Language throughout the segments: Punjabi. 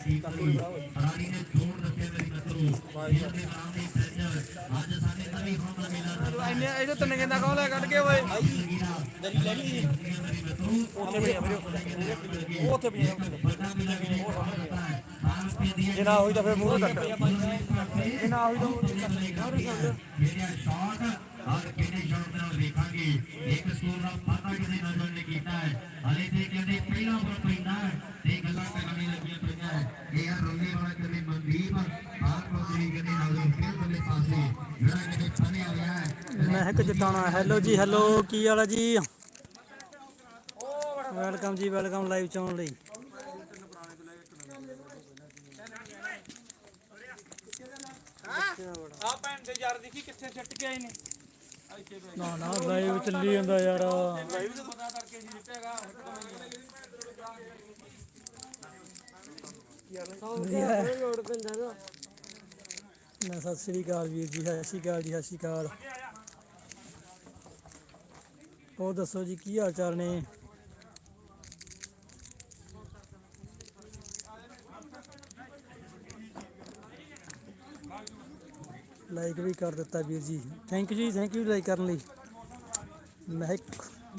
ਰਾਣੀ ਨੇ ਜੋੜ ਦੱਸਿਆ ਮੇਰੀ ਮਿੱਤਰੋ ਖੇਡ ਦੇ ਨਾਮ ਦੀ ਟ੍ਰੈਜਰ ਅੱਜ ਸਾਡੇ ਨਵੀਂ ਹੋਣ ਦਾ ਮੇਲਾ ਇੰਨੇ ਇਹਦੇ ਤਿੰਨ ਗੇਂਦਾ ਕੌਣ ਲੈ ਕੱਢ ਕੇ ਓਏ। ਦਰੀ ਲੈ ਲਈ ਮੇਰੀ ਮਿੱਤਰੋ ਉੱਥੇ ਪਿਆ ਵੀਰੇ ਉਹ ਉੱਥੇ ਪਿਆ ਵੱਡਾ ਮੇਲਾ ਕਿਹਨੇ ਕਰਦਾ ਹੈ। 12 ਰੁਪਏ ਦੀ ਜੇ ਨਾ ਹੋਈ ਤਾਂ ਫਿਰ ਮੂੰਹ ਕੱਟ। ਜੇ ਨਾ ਹੋਈ ਤਾਂ ਜਿਹੜਿਆ ਸ਼ਾਟ ਨਾਲ ਵੇਖਾਂਗੇ ਇੱਕ ਸਕੂਲ ਦਾ ਫਾਟਾ ਕਿਹਦੇ ਨਜ਼ਰ ਨੇ ਕੀਤਾ ਹੈ। ਹਲੇ ਤੇ ਕਹਿੰਦੇ ਪਹਿਲਾ ਪਰ ਪੈਂਦਾ ਹੈ ਤੇ ਗੱਲਾਂ ਕਰਨੀ ਲੱਗੀਆਂ ਪਈਆਂ ਹੈ। ਇਹ ਆ ਰੋਲੇ ਵਾਲਾ ਕਹਿੰਦੇ ਮਨਦੀਪ ਆਹ ਕੋਸਰੀ ਕਹਿੰਦੇ ਨਜ਼ਰ ਫਿਰ ਬੱਲੇ ਪਾਸੇ ਜਿਹੜਾ ਕਹਿੰਦੇ ਫਨੇ ਆ ਗਿਆ ਹੈ ਮਹਿਕ ਜਟਾਣਾ ਹੈਲੋ ਜੀ ਹੈਲੋ ਕੀ ਹਾਲ ਹੈ ਜੀ? ਵੈਲਕਮ ਜੀ ਵੈਲਕਮ ਲਾਈਵ ਚ ਆਉਣ ਲਈ। ਆ ਭੈਣ ਦੇ ਯਾਰ ਦੇਖੀ ਕਿੱਥੇ ਛੱਟ ਕੇ ਆਏ ਨੇ। ਨਾ ਨਾ ਲਾਈਵ ਚੱਲੀ ਜਾਂਦਾ ਯਾਰ। ਭਾਈ ਵੀ ਤਾਂ ਪਤਾ ਕਰਕੇ ਜੀ ਦਿੱਤੇਗਾ ਮੈਂ ਸਤਿ ਸ੍ਰੀ ਅਕਾਲ ਵੀਰ ਜੀ ਸਤਿ ਸ੍ਰੀ ਅਕਾਲ ਜੀ ਸਤਿ ਸ੍ਰੀ ਅਕਾਲ। ਹੋਰ ਦੱਸੋ ਜੀ ਕੀ ਹਾਲ ਚਾਲ ਨੇ? ਲਾਈਕ ਵੀ ਕਰ ਦਿੱਤਾ ਵੀਰ ਜੀ। ਥੈਂਕ ਯੂ ਜੀ ਥੈਂਕ ਯੂ ਲਾਈਕ ਕਰਨ ਲਈ। ਮਹਿਕ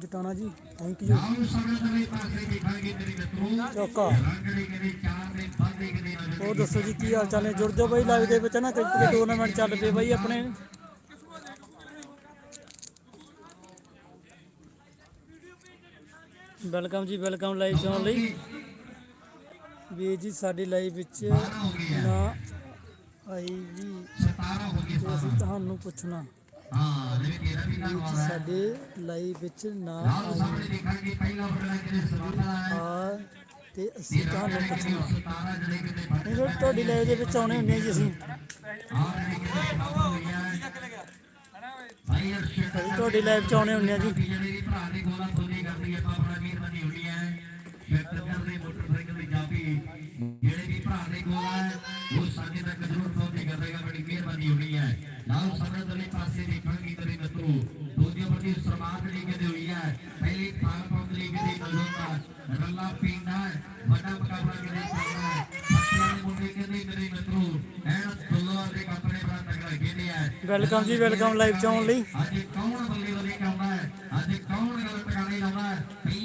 ਜਟਾਣਾ ਜੀ ਥੈਂਕ ਯੂ ਚੌਕਾ। ਹੋਰ ਦੱਸੋ ਜੀ ਕੀ ਹਾਲ ਚਾਲ ਨੇ? ਜੁੜ ਜਾਓ ਬਾਈ ਲਾਈਵ ਦੇ ਵਿੱਚ ਨਾ ਕ੍ਰਿਕਟ ਟੂਰਨਾਮੈਂਟ ਚੱਲ ਪਏ ਬਾਈ ਆਪਣੇ। ਵੈਲਕਮ ਜੀ ਵੈਲਕਮ ਲਾਈਵ ਚੋਣ ਲਈ। ਵੀਰ ਜੀ ਸਾਡੀ ਲਾਈਵ ਵਿੱਚ ਨਾ ਆਈ ਵੀ 17 ਹੋ ਗਏ ਅਸੀਂ ਤੁਹਾਨੂੰ ਪੁੱਛਣਾ। ਹਾਂ ਜਿਵੇਂ ਤੇਰਾ ਵੀ ਨਾ ਵੀਰ ਜੀ ਸਾਡੇ ਲਾਈਵ ਵਿੱਚ ਨਾ ਆਓ ਸਾਹਮਣੇ ਦੇਖਾਂਗੇ ਪਹਿਲਾ ਫਰਲਾ ਕਿਹਨੇ ਸਵਾਦਾ ਹੈ। ਆ ਤੇ ਅਸੀਂ ਤੁਹਾਨੂੰ ਪੁੱਛਣਾ। 17 ਜਿਹੜੇ ਕਿਤੇ ਫੜ ਨਹੀਂ ਤੁਹਾਡੀ ਲਾਈਵ ਦੇ ਵਿੱਚ ਆਉਣੇ ਹੁੰਦੇ ਜੀ ਅਸੀਂ। ਅਸੀਂ ਤੁਹਾਡੀ ਲਾਈਵ ਚ ਆਉਣੇ ਹੁੰਦੇ ਆ ਜੀ। ਜਿਹੜੇ ਭਰਾ ਦੀ ਗੋਲਾ ਖੋਲੀ ਕਰਦੀ ਤਾਂ ਬੜਾ ਮਿਹਰਬਾਨੀ ਹੁੰਦੀ ਹੈ ਵੈਕਟਰ ਦੇ ਮੋਟਰਸਾਈਕਲ ਦੀ ਚਾਬੀ ਜਿਹੜੇ ਵੀ ਭਰਾ ਦੇ ਕੋਲ ਹੈ ਉਹ ਸਾਡੇ ਤੱਕ ਜ਼ਰੂਰ ਪਹੁੰਚੇ ਕਰੇਗਾ ਬੜੀ ਮਿਹਰਬਾਨੀ ਹੁੰਦੀ ਹੈ ਨਾਲ ਸਾਡੇ ਦਲੇ ਪਾਸੇ ਦੇਖਾਂਗੇ ਤੇਰੇ ਮਿੱਤਰੋ ਦੂਜੇ ਬੰਦੇ ਸਰਮਾਨ ਲੀਗ ਦੇ ਹੋਈ ਹੈ ਪਹਿਲੀ ਫਾਲ ਪੰਪ ਲੀਗ ਦੀ ਨਜ਼ਰ ਰੱਲਾ ਪਿੰਡਾ ਵੱਡਾ ਮੁਕਾਬਲਾ ਕਿਹਦੇ ਚੱਲਦਾ ਹੈ? ਬੱਚਿਆਂ ਦੇ ਮੁੰਡੇ ਕਹਿੰਦੇ ਮੇਰੇ ਮਿੱਤਰੋ ਐਨ ਦੁੱਲਾ ਦੇ ਕੱਪੜੇ ਬੜਾ ਤਗੜਾ ਖੇਡਿਆ ਹੈ। ਵੈਲਕਮ ਜੀ ਵੈਲਕਮ ਲਾਈਵ ਚ ਆਉਣ ਲਈ। ਅੱਜ ਕੌਣ ਬੱਲੇ ਬੱਲੇ ਕਰਦਾ ਹੈ ਅੱਜ ਕੌਣ ਗੱਲ ਟਿਕਾਣੇ ਲਾਉਂਦਾ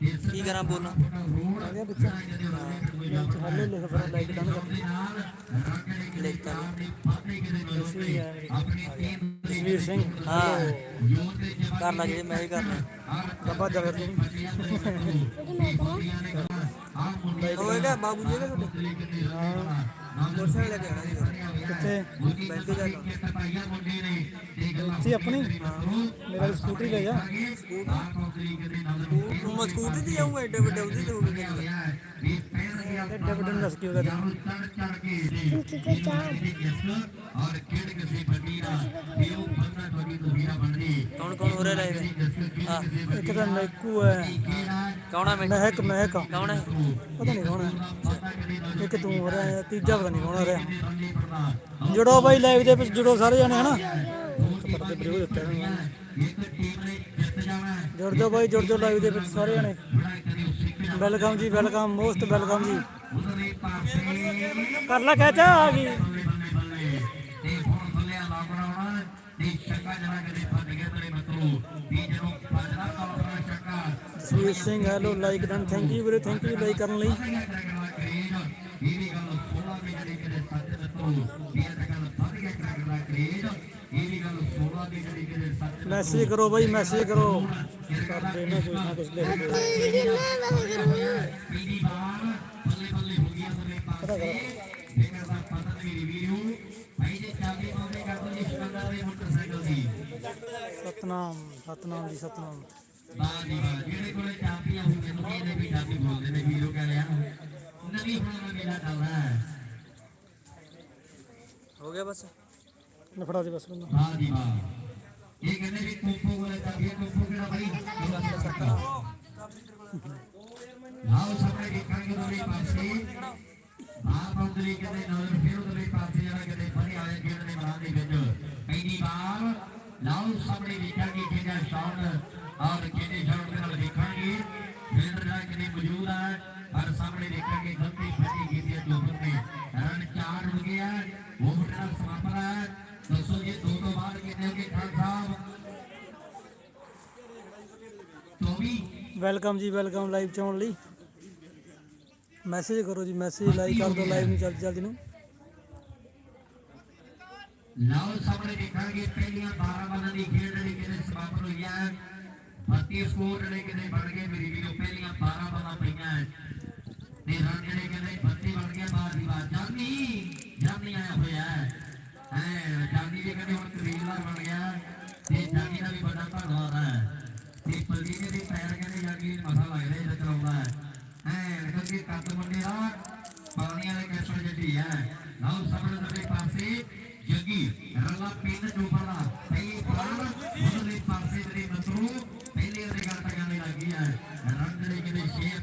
ਹੈ ਹੈ ਹੀ ਕੀ ਕਰਾਂ ਬੋਲਾਂ? ਗਿਆ ਬੱਚਾ ਹੱਲੇ ਲਿਖ ਫਿਰ ਲਾਈਕ ਡਨ ਕਰ ਲਿਖਤਾ ਜਸਵੀਰ ਸਿੰਘ ਹਾਂ ਕਰ ਲਾ। ਜੇ ਮੈਂ ਹੀ ਕਰਨਾ ਕੱਬਾ ਜਗਰ ਜੀ ਹੋਏਗਾ ਬਾਬੂ ਜੀ ਦਾ ਤੁਹਾਡੇ? ਮੋਟਰਸਾਈਕਲ ਲੈ ਕੇ ਆਣਾ ਜੀ ਕਿੱਥੇ? ਬੈਂਕ ਕੇ ਇੱਥੇ ਆਪਣੀ? ਮੇਰਾ ਸਕੂਟਰੀ ਲੈ ਜਾ ਤੂੰ ਮੈਂ ਸਕੂਟਰ ਤੇ ਜਾਊਂਗਾ ਏਡੇ ਵੱਡੇ ਉਹਦੇ ਤੇ ਹੋਵੇ ਐਡਾ ਵੱਡਾ ਦੱਸ ਕੀ ਉਹਦਾ ਨਾਮ ਕਿਤੇ ਚਾਹ। ਔਰ ਕਿਹੜੇ ਕਿਸੇ ਬੰਦੀ ਨਾ ਇਹ ਬੰਦਾ ਤੁਹਾਡੀ ਦੁਨੀਆ ਬਣਦੀ ਕੌਣ ਕੌਣ ਹੋ। ਰਿਹਾ ਲਾਈਵ ਇੱਕ ਤਾਂ ਨੈਕੂ ਹੈ। ਕੌਣ ਹੈ ਮਹਿਕ ਮਹਿਕ। ਕੌਣ ਹੈ? ਪਤਾ ਨਹੀਂ ਕੌਣ ਹੈ। ਇੱਕ ਤੂੰ ਹੋ ਰਿਹਾ ਹੈ ਤੀਜਾ ਪਤਾ ਨਹੀਂ ਕੌਣ ਹੋ ਰਿਹਾ। ਜੁੜੋ ਬਾਈ ਲਾਈਵ ਦੇ ਵਿੱਚ ਜੁੜੋ ਸਾਰੇ ਜਾਣੇ ਹਨਾ? ਪਰਦੇ ਬਰੂ ਦਿੱਤਾ ਜੁੜ ਜਾਓ ਬਾਈ ਜੁੜ ਜਾਓ ਲਾਈਵ ਦੇ ਵਿੱਚ ਸਾਰੇ ਜਾਣੇ। ਵੈਲਕਮ ਜੀ, ਵੈਲਕਮ, ਮੋਸਟ ਵੈਲਕਮ ਜੀ। ਕਰ ਲੈ ਕੈਚ ਆ ਗਈ। Jasvir Singh hello like done thank you ਵੀਰੇ ਥੈਂਕ ਯੂ ਲਾਈਕ ਕਰਨ ਲਈ। ਮੈਸੇਜ ਕਰੋ ਬਾਈ ਮੈਸੇਜ ਕਰੋ। ਕਰਦੇ ਨਾ ਕੁਝ ਨਾ ਕੁਝ ਲਿਖਦੇ ਪੀੜੀ ਬਾਲ ਬੱਲੇ ਬੱਲੇ ਹੋ ਗਿਆ ਤੇਰੇ ਪਾਸੇ ਜੇਕਰ ਦਾ ਪਤਾ ਨਹੀਂ ਵੀਡੀਓ ਭਾਈ ਜੇ ਚਾਬੀ ਪਾਉਂਦੇ ਕਰ ਦੋ ਜੀ ਸਿਕੰਦਰ ਦੇ ਮੋਟਰਸਾਈਕਲ ਦੀ ਸਤਨਾਮ ਸਤਨਾਮ ਜੀ ਸਤਨਾਮ। ਵਾਹ ਜੀ ਵਾਹ ਜਿਹੜੇ ਕੋਲੇ ਚਾਬੀਆਂ ਹੁੰਦੀਆਂ ਨੇ ਇਹਦੇ ਵੀ ਚਾਬੀ ਬੋਲਦੇ ਨੇ ਵੀਰੋ ਕਹਿ ਰਿਹਾ ਨਵੀਂ ਹੁਣ ਮੇਲਾ ਚੱਲਦਾ ਹੈ ਗਿਆ ਬਸ। ਲੈ ਫੜਾ ਦੇ ਬਸ ਵਾਹ ਜੀ ਵਾਹ ਸ਼ਾਟ ਔਰ ਸ਼ਾਟ ਦੇ ਨਾਲ ਜਿਹੜਾ ਕਿਤੇ ਮੌਜੂਦ ਹੈ ਔਰ ਸਾਹਮਣੇ ਫੜੀ ਕੀਤੀ ਹੈ ਬੰਦੇ ਵੈਲਕਮ ਜੀ, ਵੈਲਕਮ ਲਾਈਵ ਚ ਲਈ। ਮੈਸੇਜ ਕਰੋ ਜੀ, ਮੈਸੇਜ ਲਾਈਕ ਕਰ ਦਿਓ, ਲਾਈਵ ਨੂੰ ਜਲਦੀ ਜਲਦੀ ਨੂੰ। ਲਓ ਸਾਹਮਣੇ ਦੇਖਾਂਗੇ ਪਹਿਲੀਆਂ 12 ਬਾਲਾਂ ਦੀ ਖੇਡ ਜਿਹੜੀ ਕਿਤੇ ਸਮਾਪਤ ਹੋਈ ਹੈ 32 ਸਕੋਰ ਜਿਹੜੇ ਕਿਤੇ ਬਣ ਗਏ, ਮੇਰੀ ਵੀਡੀਓ ਪਹਿਲੀਆਂ 12 ਬਾਲਾਂ ਪਈਆਂ ਹੈ। ਤੇ ਰਨ ਜਿਹੜੇ ਕਹਿੰਦੇ 32 ਬਣ ਗਏ ਬਾਹਰ ਦੀ ਬਾਤ ਜਾਨੀ ਜਾਨੀ ਆਇਆ ਹੋਇਆ ਹੈ ਐ ਜਾਨੀ ਵੀ ਕਹਿੰਦੇ ਹੁਣ ਕਬੀਲਦਾਰ ਬਣ ਗਿਆ। ਤੇ ਜਾਨੀ ਦਾ ਵੀ ਵੱਡਾ ਧੰਨਵਾਦ ਹੈ ਤੇ ਪਲਵੀਰ ਦੇ ਪੈਰ ਕਹਿੰਦੇ કાદુમંડીરાજ પાણીયાને કેશવ જેટી હે નાવ સબળ નદી પાસે જગી રલા પિન ડોબલા પહેલી પ્રાણ મુસ્લિમ પાસે દરી નતરો પહેલી અરે ગાતા ગાને લાગી હે રંગડે કે શેર